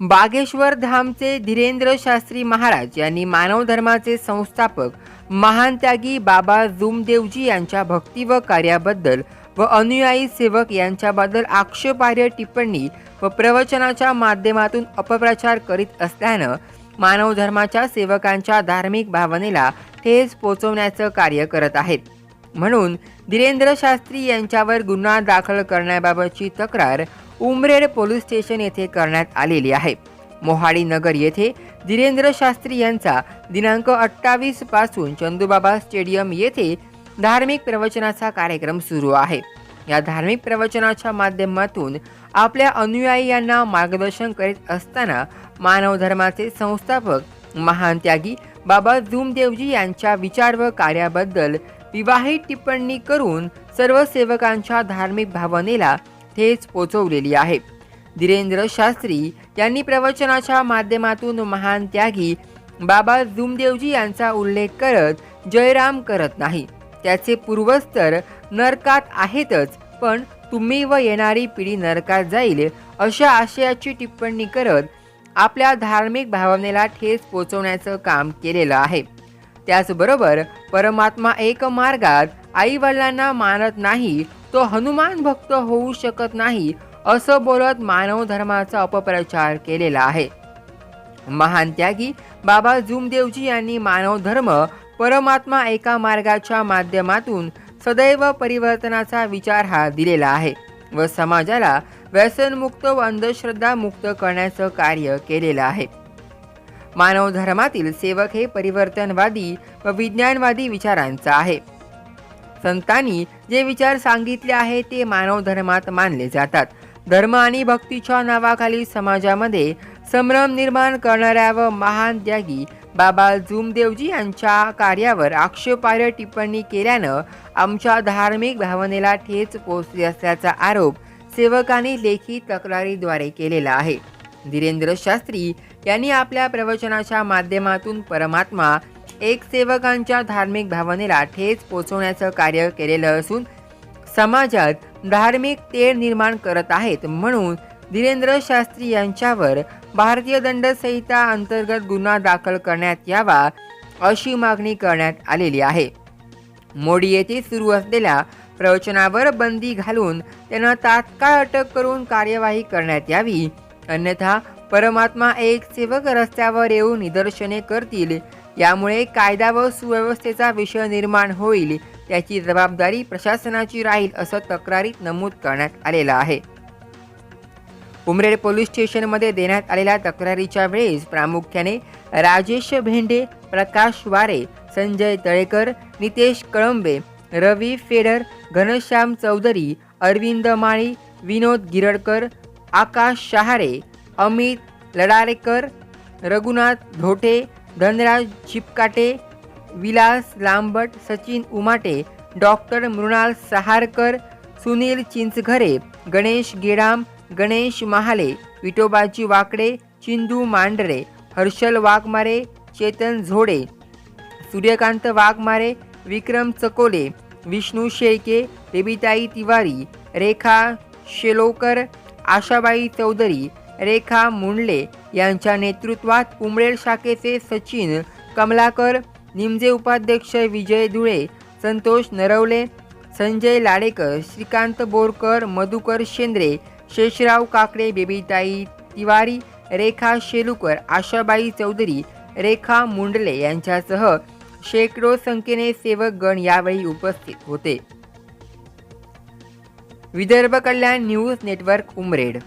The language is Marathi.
बागेश्वर धामचे धीरेंद्र शास्त्री महाराज यांनी मानव धर्माचे संस्थापक महान त्यागी बाबा जुमदेवजी यांच्या भक्ती व कार्याबद्दल व अनुयायी सेवक यांच्याबद्दल आक्षेपार्ह टिप्पणी व प्रवचनाच्या माध्यमातून अपप्रचार करीत असल्यानं मानव धर्माच्या सेवकांच्या धार्मिक भावनेला ठेच पोचवण्याचं कार्य करत आहेत. म्हणून धीरेंद्र शास्त्री यांच्यावर गुन्हा दाखल करण्याबाबतची तक्रार उमरेड पोलीस स्टेशन येथे करण्यात आलेली आहे. मोहाडी नगर येथे धीरेंद्र शास्त्री यांचा दिनांक अठ्ठावीसपासून चंदूबाबा स्टेडियम येथे धार्मिक प्रवचनाचा कार्यक्रम सुरू आहे. या धार्मिक प्रवचनाच्या माध्यमातून आपल्या अनुयायी मार्गदर्शन करीत असताना मानव धर्माचे संस्थापक महान त्यागी बाबा झुमदेवजी यांच्या विचार व कार्याबद्दल विवाहित टिप्पणी करून सर्व सेवकांच्या धार्मिक भावनेला ठेच पोचवलेली आहे. धीरेंद्र शास्त्री यांनी प्रवचनाच्या माध्यमातून महान त्यागी बाबा जुमदेवजी यांचा उल्लेख करत जयराम करत नाही. त्याचे पूर्वज तर नरकात आहेतच पण तुम्ही व येणारी पिढी नरकात जाईल अशा आशयाची टिप्पणी करत आपल्या धार्मिक भावनेला ठेस पोचवण्याचं काम केलेलं आहे. त्याचबरोबर परमात्मा एक मार्गात आई वडिलांना मानत नाही तो हनुमान भक्त होऊ शकत नाही असं बोलत मानव धर्माचा अपप्रचार केलेला आहे. महान त्यागी बाबा जुमदेवजी यांनी मानव धर्म परमात्मा एका मार्गाच्या माध्यमातून सदैव परिवर्तनाचा विचार हा दिलेला आहे व समाजाला व्यसनमुक्त व अंधश्रद्धा मुक्त करण्याचं कार्य केलेलं आहे. मानव धर्मातील सेवक हे परिवर्तनवादी व विज्ञानवादी विचारांचा आहे. संतांनी जे विचार सांगितले आहे ते मानव धर्मात मानले जातात. धर्म आणि भक्तीच्या नावाखाली समाजामध्ये संभ्रम निर्माण करणाऱ्या व महान त्यागी बाबा जुमदेवजी यांच्या कार्यावर आक्षेपार्ह टिप्पणी केल्यानं आमच्या धार्मिक भावनेला ठेच पोचली असल्याचा आरोप सेवकांनी लेखी तक्रारीद्वारे केलेला आहे. धीरेंद्र शास्त्री यांनी आपल्या प्रवचनाच्या माध्यमातून परमात्मा एक सेवकांच्या धार्मिक भावनेला ठेच पोचवण्याचं कार्य केलेलं असून समाजात धार्मिक तेढ निर्माण करत आहेत म्हणून धीरेंद्र शास्त्री यांच्यावर भारतीय दंड संहिता अंतर्गत गुन्हा दाखल करण्यात यावा अशी मागणी करण्यात आलेली आहे. मोडी येथे सुरू असलेल्या प्रवचनावर बंदी घालून त्यांना तात्काळ अटक करून कार्यवाही करण्यात यावी अन्यथा परमात्मा एक सेवक रस्त्यावर येऊन निदर्शने करतील यामुळे कायदा व सुव्यवस्थेचा विषय निर्माण होईल त्याची जबाबदारी प्रशासनाची राहील असं तक्रारीत नमूद करण्यात आलेलं आहे. उमरेड पोलीस स्टेशनमध्ये देण्यात आलेल्या तक्रारीच्या वेळेस प्रामुख्याने राजेश भेंडे प्रकाश वारे संजय तळेकर नितेश कळंबे रवी फेडर घनश्याम चौधरी अरविंद माळी विनोद गिरडकर आकाश शहारे अमित लडारेकर रघुनाथ धोटे धनराज चिपकाटे विलास लांबट सचिन उमाटे डॉक्टर मृणाल सहारकर सुनील चिंचघरे गणेश गेडाम गणेश महाले विठोबाजी वाकडे चिंदू मांडरे हर्षल वाघमारे चेतन झोडे सूर्यकांत वाघमारे विक्रम चकोले विष्णू शेळके रेबिताई तिवारी रेखा शेलोकर आशाबाई चौधरी रेखा मुंडले यांच्या नेतृत्वात उमरेड शाखेचे सचिन कमलाकर निमजे उपाध्यक्ष विजय धुळे संतोष नरवले संजय लाडेकर श्रीकांत बोरकर मधुकर शेंद्रे शेषराव काकडे बेबीताई तिवारी रेखा शेलुकर आशाबाई चौधरी रेखा मुंडले यांच्यासह शेकडो संख्येने सेवकगण यावेळी उपस्थित होते. Vidarbha Kalyan news network Umred.